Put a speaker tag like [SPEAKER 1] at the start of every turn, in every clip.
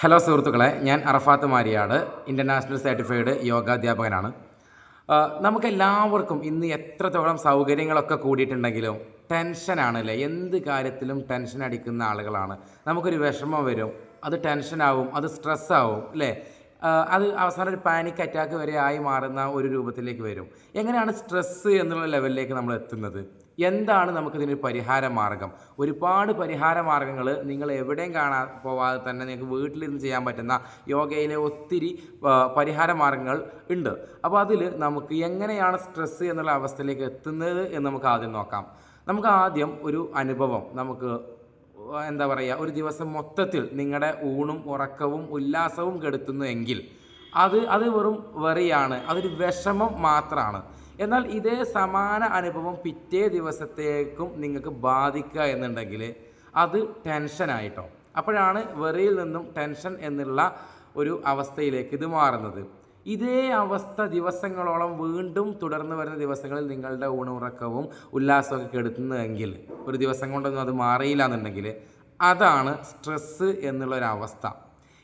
[SPEAKER 1] Hello സുഹൃത്തുക്കളെ ഞാൻ അറഫാത്ത് Mariyad international certified യോഗാധ്യാപകനാണ്. നമുക്കെല്ലാവർക്കും ഇന്ന് എത്രത്തോളം സൗകര്യങ്ങളൊക്കെ കൂടിയിട്ടുണ്ടെങ്കിലും ടെൻഷനാണ് അല്ലേ എന്ത് കാര്യത്തിലും ടെൻഷൻ അടിക്കുന്ന ആളുകളാണ്. നമുക്കൊരു വിഷമം വരും അത് ടെൻഷനാവും അത് സ്ട്രെസ്സാവും അല്ലേ? അത് അവസാനം ഒരു പാനിക് അറ്റാക്ക് വരെ ആയി മാറുന്ന ഒരു രൂപത്തിലേക്ക് വരും. എങ്ങനെയാണ് സ്ട്രെസ്സ് എന്നുള്ള ലെവലിലേക്ക് നമ്മൾ എത്തുന്നത്? എന്താണ് നമുക്കിതിനൊരു പരിഹാര മാർഗം ഒരുപാട് പരിഹാര മാർഗങ്ങൾ നിങ്ങൾ എവിടെയും കാണാൻ പോവാതെ തന്നെ നിങ്ങൾക്ക് വീട്ടിലിരുന്ന് ചെയ്യാൻ പറ്റുന്ന യോഗയിലെ ഒത്തിരി പരിഹാര മാർഗങ്ങൾ ഉണ്ട്. അപ്പോൾ അതിൽ നമുക്ക് എങ്ങനെയാണ് സ്ട്രെസ്സ് എന്നുള്ള അവസ്ഥയിലേക്ക് എത്തുന്നത് എന്ന് നമുക്ക് ആദ്യം നോക്കാം. നമുക്ക് ആദ്യം ഒരു അനുഭവം. നമുക്ക് എന്താ പറയുക ഒരു ദിവസം മൊത്തത്തിൽ നിങ്ങളുടെ ഊണും ഉറക്കവും ഉല്ലാസവും കെടുത്തുന്നു എങ്കിൽ അത് അത് വെറും വെറിയാണ്. അതൊരു വിഷമം മാത്രമാണ് എന്നാൽ ഇതേ സമാന അനുഭവം പിറ്റേ ദിവസത്തേക്കും നിങ്ങൾക്ക് ബാധിക്കുക എന്നുണ്ടെങ്കിൽ അത് ടെൻഷനായിട്ടോ അപ്പോഴാണ് വെറിയിൽ നിന്നും ടെൻഷൻ എന്നുള്ള ഒരു അവസ്ഥയിലേക്ക് ഇത് മാറുന്നത്. ഇതേ അവസ്ഥ ദിവസങ്ങളോളം വീണ്ടും തുടർന്ന് വരുന്ന ദിവസങ്ങളിൽ നിങ്ങളുടെ ഊണുറക്കവും ഉല്ലാസമൊക്കെ കെടുത്തുന്നതെങ്കിൽ ഒരു ദിവസം കൊണ്ടൊന്നും അത് മാറിയില്ല എന്നുണ്ടെങ്കിൽ അതാണ് സ്ട്രെസ്സ് എന്നുള്ളൊരവസ്ഥ.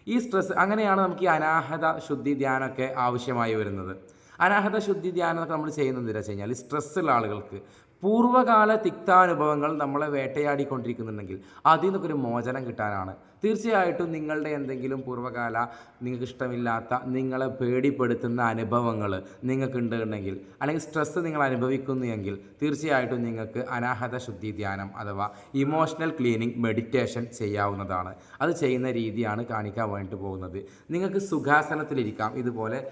[SPEAKER 1] ഈ സ്ട്രെസ് അങ്ങനെയാണ് നമുക്ക് ഈ അനാഹത ശുദ്ധി ധ്യാനമൊക്കെ ആവശ്യമായി വരുന്നത്. അനാഹത ശുദ്ധി ധ്യാനം നമ്മൾ ചെയ്യുന്നത് എന്താ വെച്ച് കഴിഞ്ഞാൽ സ്ട്രെസ്സുള്ള ആളുകൾക്ക്. പൂർവകാല തിക്താനുഭവങ്ങൾ നമ്മളെ വേട്ടയാടിക്കൊണ്ടിരിക്കുന്നുണ്ടെങ്കിൽ അതിൽ നിന്നൊക്കെ ഒരു മോചനം കിട്ടാനാണ്. തീർച്ചയായിട്ടും നിങ്ങളുടെ എന്തെങ്കിലും പൂർവകാല നിങ്ങൾക്ക് ഇഷ്ടമില്ലാത്ത നിങ്ങളെ പേടിപ്പെടുത്തുന്ന അനുഭവങ്ങൾ നിങ്ങൾക്ക് ഉണ്ടെങ്കിൽ അല്ലെങ്കിൽ സ്ട്രെസ്സ് നിങ്ങൾ അനുഭവിക്കുന്നു എങ്കിൽ തീർച്ചയായിട്ടും നിങ്ങൾക്ക് അനാഹത ശുദ്ധി ധ്യാനം അഥവാ ഇമോഷണൽ ക്ലീനിങ് മെഡിറ്റേഷൻ ചെയ്യാവുന്നതാണ്. അത് ചെയ്യുന്ന രീതിയാണ് കാണിക്കാൻ വേണ്ടിയിട്ട് പോകുന്നത്. നിങ്ങൾക്ക് സുഖാസനത്തിലിരിക്കാം. ഇതുപോലെ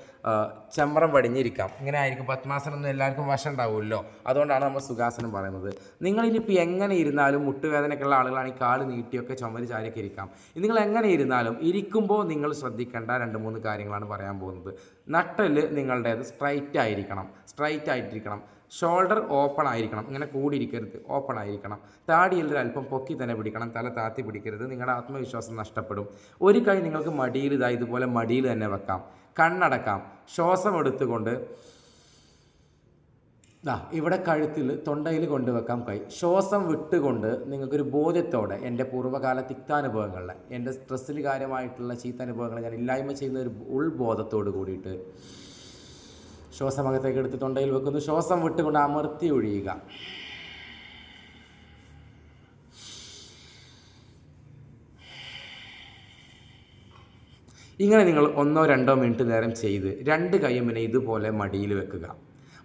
[SPEAKER 1] ചമ്രം വടിഞ്ഞിരിക്കാം. ഇങ്ങനെ ആയിരിക്കും. പത്മാസനം ഒന്നും എല്ലാവർക്കും വശം ഉണ്ടാവുമല്ലോ. അതുകൊണ്ടാണ് നമ്മൾ സുഖാസനം പറയുന്നത്. നിങ്ങൾ ഇനിയിപ്പോൾ എങ്ങനെ ഇരുന്നാലും മുട്ടുവേദനയ്ക്കുള്ള ആളുകളാണെങ്കിൽ കാൽ നീട്ടിയൊക്കെ ചുമര് ചാരിയൊക്കെ ഇരിക്കാം. നിങ്ങൾ എങ്ങനെ ഇരുന്നാലും ഇരിക്കുമ്പോൾ നിങ്ങൾ ശ്രദ്ധിക്കേണ്ട രണ്ട് മൂന്ന് കാര്യങ്ങളാണ് പറയാൻ പോകുന്നത്. നട്ടൽ നിങ്ങളുടേത് സ്ട്രൈറ്റ് ആയിരിക്കണം. സ്ട്രൈറ്റ് ആയിട്ടിരിക്കണം. ഷോൾഡർ ഓപ്പൺ ആയിരിക്കണം. ഇങ്ങനെ കൂടിയിരിക്കരുത്. ഓപ്പൺ ആയിരിക്കണം. താടിയിൽ അല്പം പൊക്കി തന്നെ പിടിക്കണം. തല താത്തി പിടിക്കരുത്. നിങ്ങളുടെ ആത്മവിശ്വാസം നഷ്ടപ്പെടും. ഒരു കൈ നിങ്ങൾക്ക് മടിയിൽ ഇതാ ഇതുപോലെ മടിയിൽ തന്നെ വെക്കാം. കണ്ണടക്കാം. ശ്വാസം എടുത്തുകൊണ്ട് ദാ ഇവിടെ കഴുത്തിൽ തൊണ്ടയിൽ കൊണ്ടുവെക്കാം കൈ ശ്വാസം വിട്ടുകൊണ്ട് നിങ്ങൾക്കൊരു ബോധ്യത്തോടെ എന്റെ പൂർവകാല തിക്താനുഭവങ്ങളിൽ എന്റെ സ്ട്രെസ്സിൽ കാര്യമായിട്ടുള്ള ചീത്താനുഭവങ്ങൾ ഞാൻ ഇല്ലായ്മ ചെയ്യുന്ന ഒരു ഉൾബോധത്തോട് കൂടിയിട്ട് ശ്വാസം അകത്തേക്ക് എടുത്ത് തൊണ്ടയിൽ വെക്കുന്നു. ശ്വാസം വിട്ടുകൊണ്ട് അമർത്തി ഒഴിയുക. ഇങ്ങനെ നിങ്ങൾ ഒന്നോ രണ്ടോ മിനിറ്റ് നേരം ചെയ്ത് രണ്ട് കൈയും പിന്നെ ഇതുപോലെ മടിയിൽ വെക്കുക.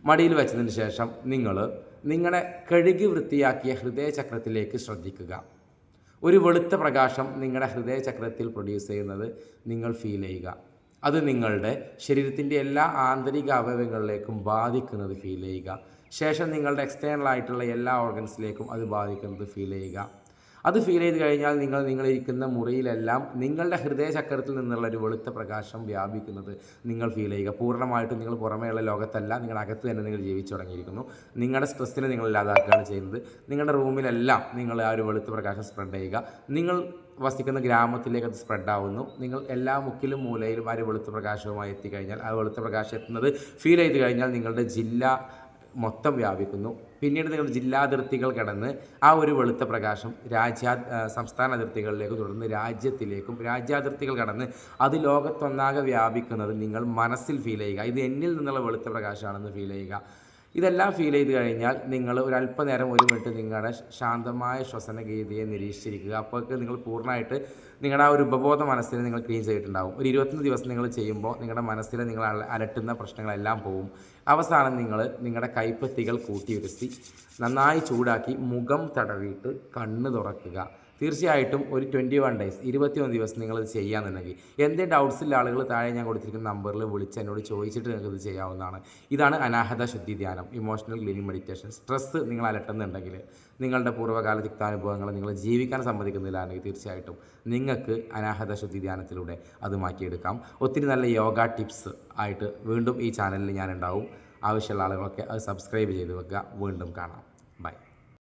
[SPEAKER 1] മടിയിൽ വെച്ചതിന് ശേഷം നിങ്ങൾ നിങ്ങളുടെ കഴുകി വൃത്തിയാക്കിയ ഹൃദയചക്രത്തിലേക്ക് ശ്രദ്ധിക്കുക. ഒരു വെളുത്ത പ്രകാശം നിങ്ങളുടെ ഹൃദയചക്രത്തിൽ പ്രൊഡ്യൂസ് ചെയ്യുന്നത് നിങ്ങൾ ഫീൽ ചെയ്യുക. അത് നിങ്ങളുടെ ശരീരത്തിന്റെ എല്ലാ ആന്തരിക അവയവങ്ങളിലേക്കും ബാധിക്കുന്നത് ഫീൽ ചെയ്യുക. ശേഷം നിങ്ങളുടെ എക്സ്റ്റേണൽ ആയിട്ടുള്ള എല്ലാ ഓർഗൻസിലേക്കും അത് ബാധിക്കുന്നത് ഫീൽ ചെയ്യുക. അത് ഫീൽ ചെയ്ത് കഴിഞ്ഞാൽ നിങ്ങൾ നിങ്ങളിരിക്കുന്ന മുറിയിലെല്ലാം നിങ്ങളുടെ ഹൃദയചക്രത്തിൽ നിന്നുള്ള ഒരു വെളുത്ത പ്രകാശം വ്യാപിക്കുന്നത് നിങ്ങൾ ഫീൽ ചെയ്യുക. പൂർണമായിട്ടും നിങ്ങൾ പുറമേയുള്ള ലോകത്തല്ല നിങ്ങൾ അകത്ത് തന്നെ നിങ്ങൾ ജീവിച്ചു തുടങ്ങിയിരിക്കുന്നു. നിങ്ങളുടെ സ്ട്രെസ്സിനെ നിങ്ങൾ ഇല്ലാതാക്കുകയാണ് ചെയ്യുന്നത്. നിങ്ങളുടെ റൂമിലെല്ലാം നിങ്ങൾ ആ ഒരു വെളുത്ത പ്രകാശം സ്പ്രെഡ് ചെയ്യുക. നിങ്ങൾ വസിക്കുന്ന ഗ്രാമത്തിലേക്ക് അത് സ്പ്രെഡ് ആവുന്നു. നിങ്ങൾ എല്ലാ മുക്കിലും മൂലയിലും ആ ഒരു വെളുത്ത പ്രകാശവുമായി എത്തിക്കഴിഞ്ഞാൽ ആ വെളുത്ത പ്രകാശം എത്തുന്നത് ഫീൽ ചെയ്ത് കഴിഞ്ഞാൽ നിങ്ങളുടെ ജില്ല മൊത്തം വ്യാപിക്കുന്നു. പിന്നീട് നിങ്ങൾ ജില്ലാതിർത്തികൾ കടന്ന് ആ ഒരു വെളുത്ത പ്രകാശം രാജ്യാ സംസ്ഥാന അതിർത്തികളിലേക്ക് തുടർന്ന് രാജ്യത്തിലേക്കും രാജ്യാതിർത്തികൾ കടന്ന് അത് ലോകത്തൊന്നാകെ വ്യാപിക്കുന്നത് നിങ്ങൾ മനസ്സിൽ ഫീൽ ചെയ്യുക. ഇത് എന്നിൽ നിന്നുള്ള വെളുത്ത പ്രകാശമാണെന്ന് ഫീൽ ചെയ്യുക. ഇതെല്ലാം ഫീൽ ചെയ്ത് കഴിഞ്ഞാൽ നിങ്ങൾ ഒരു അല്പനേരം ഒരു മിനിറ്റ് നിങ്ങളുടെ ശാന്തമായ ശ്വസന ഗീതിയെ നിരീക്ഷിച്ചിരിക്കുക. അപ്പോഴേക്ക് നിങ്ങൾ പൂർണമായിട്ട് നിങ്ങളുടെ ആ ഒരു ഉപബോധ മനസ്സിനെ നിങ്ങൾ ക്ലീൻ ചെയ്തിട്ടുണ്ടാവും. ഒരു ഇരുപത്തൊന്ന് ദിവസം നിങ്ങൾ ചെയ്യുമ്പോൾ നിങ്ങളുടെ മനസ്സിൽ നിങ്ങൾ അല- അലട്ടുന്ന പ്രശ്നങ്ങളെല്ലാം പോവും. അവസാനം നിങ്ങൾ നിങ്ങളുടെ കൈപ്പത്തികൾ കൂട്ടിയുരുത്തി നന്നായി ചൂടാക്കി മുഖം തടവിയിട്ട് കണ്ണ് തുറക്കുക. തീർച്ചയായിട്ടും ഒരു ട്വന്റി വൺ ഡേയ്സ് ഇരുപത്തിയൊന്ന് ദിവസം നിങ്ങളത് ചെയ്യാമെന്നുണ്ടെങ്കിൽ എന്തെങ്കിലും ഡൗട്ട്സ് ഉള്ള ആളുകൾ താഴെ ഞാൻ കൊടുത്തിരിക്കുന്ന നമ്പറിൽ വിളിച്ച് എന്നോട് ചോദിച്ചിട്ട് നിങ്ങൾക്ക് ഇത് ചെയ്യാവുന്നതാണ്. ഇതാണ് അനാഹത ശുദ്ധി ധ്യാനം ഇമോഷണൽ ക്ലീനിങ് മെഡിറ്റേഷൻ സ്ട്രെസ്സ് നിങ്ങൾ അലട്ടുന്നുണ്ടെങ്കിൽ നിങ്ങളുടെ പൂർവകാല തിക്താനുഭവങ്ങൾ നിങ്ങൾ ജീവിക്കാൻ സമ്മതിക്കുന്നില്ലാണെങ്കിൽ തീർച്ചയായിട്ടും നിങ്ങൾക്ക് അനാഹത ശുദ്ധി ധ്യാനത്തിലൂടെ അത് മാറ്റിയെടുക്കാം. ഒത്തിരി നല്ല യോഗ ടിപ്സ് ആയിട്ട് വീണ്ടും ഈ ചാനലിൽ ഞാൻ ഉണ്ടാവും ആവശ്യമുള്ള ആളുകളൊക്കെ അത് സബ്സ്ക്രൈബ് ചെയ്ത് വെക്കുക. വീണ്ടും കാണാം. ബൈ